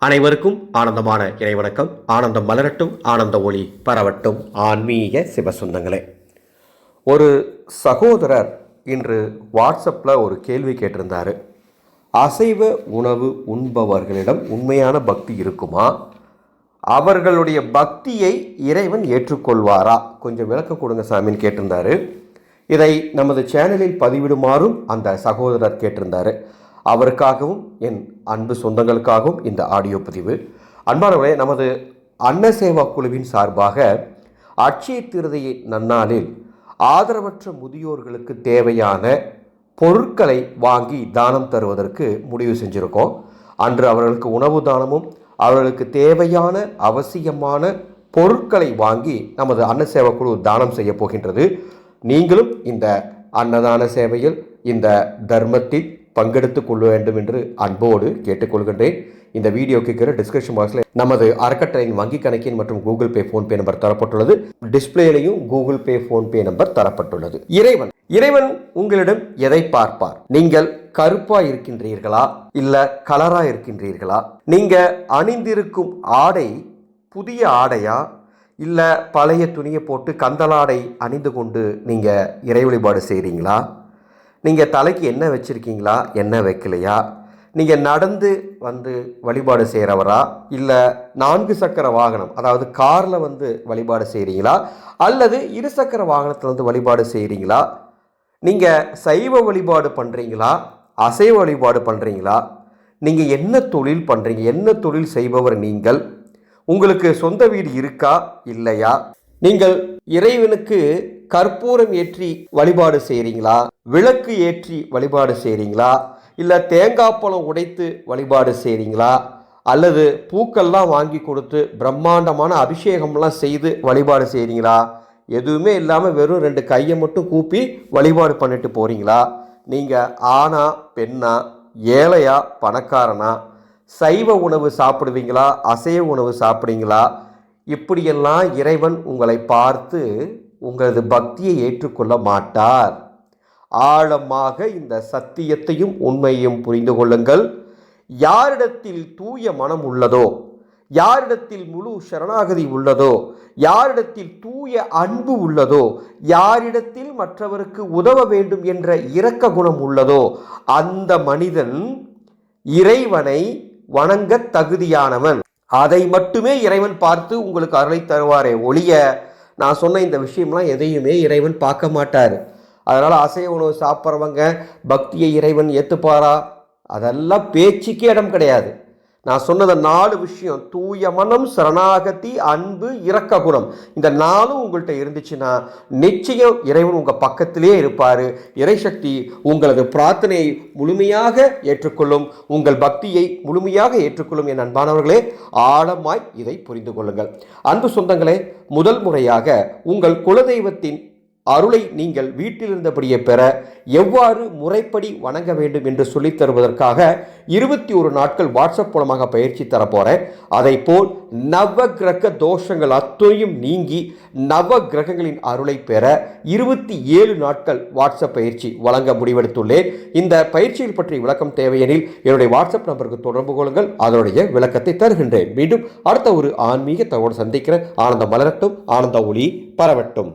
அனைவருக்கும் ஆனந்தமான இறைவணக்கம். ஆனந்தம் மலரட்டும் ஆனந்த ஒளி பரவட்டும். ஆன்மீக சிவசுந்தங்களே ஒரு சகோதரர் இன்று வாட்ஸ்அப்பில் ஒரு கேள்வி கேட்டிருந்தார். அசைவ உணவு உண்பவர்களிடம் உண்மையான பக்தி இருக்குமா? அவர்களுடைய பக்தியை இறைவன் ஏற்றுக்கொள்வாரா? கொஞ்சம் விளக்க கொடுங்க சாமின்னு கேட்டிருந்தாரு. இதை நமது சேனலில் பதிவிடுமாறும் அந்த சகோதரர் கேட்டிருந்தார். அவருக்காகவும் என் அன்பு சொந்தங்களுக்காகவும் இந்த ஆடியோ பதிவு. அன்பானவர்களே நமது அன்னசேவா குழுவின் சார்பாக அட்சய திருதையை நன்னாளில் ஆதரவற்ற முதியோர்களுக்கு தேவையான பொருட்களை வாங்கி தானம் தருவதற்கு முடிவு செஞ்சுருக்கோம். அன்று அவர்களுக்கு உணவு தானமும் அவர்களுக்கு தேவையான அவசியமான பொருட்களை வாங்கி நமது அன்ன சேவை குழு தானம் செய்ய போகின்றது. நீங்களும் இந்த அன்னதான சேவையில் இந்த தர்மத்தில் பங்கெடுத்துக் கொள்ள வேண்டும் என்று அன்போடு கேட்டுக்கொள்கின்றேன். இந்த வீடியோக்கு இருக்கிற டிஸ்கிரிப்ஷன் பாக்ஸில் நமது அறக்கட்டளையின் வங்கி கணக்கின் மற்றும் கூகுள் பே ஃபோன்பே நம்பர் தரப்பட்டுள்ளது. டிஸ்பிளேலையும் கூகுள் பே ஃபோன்பே நம்பர் தரப்பட்டுள்ளது. இறைவன் இறைவன் உங்களிடம் எதை பார்ப்பார்? நீங்கள் கருப்பா இருக்கின்றீர்களா? இல்ல கலரா இருக்கின்றீர்களா? நீங்க அணிந்திருக்கும் ஆடை புதிய ஆடையா? இல்ல பழைய துணியை போட்டு கந்தலாடை அணிந்து கொண்டு நீங்க இறை வழிபாடு செய்கிறீங்களா நீங்கள் தலைக்கு என்ன வச்சுருக்கீங்களா? என்ன வைக்கலையா? நீங்கள் நடந்து வந்து வழிபாடு செய்கிறவரா இல்லை நான்கு சக்கர வாகனம் அதாவது காரில் வந்து வழிபாடு செய்கிறீங்களா அல்லது இருசக்கர வாகனத்தில் வந்து வழிபாடு செய்கிறீங்களா நீங்கள் சைவ வழிபாடு பண்ணுறீங்களா அசைவ வழிபாடு பண்ணுறீங்களா நீங்கள் என்ன தொழில் பண்ணுறீங்க என்ன தொழில் செய்பவர் நீங்கள்? உங்களுக்கு சொந்த வீடு இருக்கா? இல்லையா? நீங்கள் இறைவனுக்கு கற்பூரம் ஏற்றி வழிபாடு செய்கிறீங்களா விளக்கு ஏற்றி வழிபாடு செய்கிறீங்களா இல்லை தேங்காய் பழம் உடைத்து வழிபாடு செய்கிறீங்களா அல்லது பூக்கள்லாம் வாங்கி கொடுத்து பிரம்மாண்டமான அபிஷேகம்லாம் செய்து வழிபாடு செய்கிறீங்களா எதுவுமே இல்லாமல் வெறும் ரெண்டு கையை மட்டும் கூப்பி வழிபாடு பண்ணிட்டு போகிறீங்களா நீங்கள் ஆணா பெண்ணா ஏழையா பணக்காரனா சைவ உணவு சாப்பிடுவீங்களா? அசைவ உணவு சாப்பிடுவீங்களா? இப்படியெல்லாம் இறைவன் உங்களை பார்த்து உங்களது பக்தியை ஏற்றுக்கொள்ள மாட்டார். ஆழமாக இந்த சத்தியத்தையும் உண்மையும் புரிந்து கொள்ளுங்கள். யாரிடத்தில் தூய மனம் உள்ளதோ யாரிடத்தில் முழு சரணாகதி உள்ளதோ யாரிடத்தில் தூய அன்பு உள்ளதோ யாரிடத்தில் மற்றவருக்கு உதவ வேண்டும் என்ற இரக்க குணம் உள்ளதோ அந்த மனிதன் இறைவனை வணங்க தகுதியானவன். அதை மட்டுமே இறைவன் பார்த்து உங்களுக்கு அருளை தருவாரே ஒளிய நான் சொன்ன இந்த விஷயம்லாம் எதையுமே இறைவன் பார்க்க மாட்டார். அதனால் அசைவ உணவு சாப்பிட்றவங்க பக்தியை இறைவன் ஏற்றுப்பாரா அதெல்லாம் பேச்சுக்கே இடம் கிடையாது. நான் சொன்னது நாலு விஷயம். தூய மனம் சரணாகதி அன்பு இரக்க குணம். இந்த நாளும் உங்கள்கிட்ட இருந்துச்சுன்னா நிச்சயம் இறைவன் உங்கள் பக்கத்திலே இருப்பார். இறைசக்தி உங்களது பிரார்த்தனையை முழுமையாக ஏற்றுக்கொள்ளும். உங்கள் பக்தியை முழுமையாக ஏற்றுக்கொள்ளும் என் அன்பானவர்களே ஆழமாய் இதை புரிந்து கொள்ளுங்கள். அன்பு சொந்தங்களே முதல் முறையாக உங்கள் குலதெய்வத்தின் அருளை நீங்கள் வீட்டில் இருந்தபடியே பெற எவ்வாறு முறைப்படி வணங்க வேண்டும் என்று சொல்லித் தருவதற்காக இருபத்தி ஒரு நாட்கள் வாட்ஸ்அப் மூலமாக பயிற்சி தரப்போகிறேன் அதை போல் நவ கிரக தோஷங்கள் அத்தனையும் நீங்கி நவ கிரகங்களின் அருளை பெற இருபத்தி ஏழு நாட்கள் வாட்ஸ்அப் பயிற்சி வழங்க முடிவெடுத்துள்ளேன். இந்த பயிற்சியில் பற்றி விளக்கம் தேவையெனில் என்னுடைய வாட்ஸ்அப் நம்பருக்கு தொடர்பு கொள்ளுங்கள். அதனுடைய விளக்கத்தை தருகின்றேன். மீண்டும் அடுத்த ஒரு ஆன்மீக தகவல் சந்திக்கிற ஆனந்த மலரட்டும் ஆனந்த ஒளி பரவட்டும்.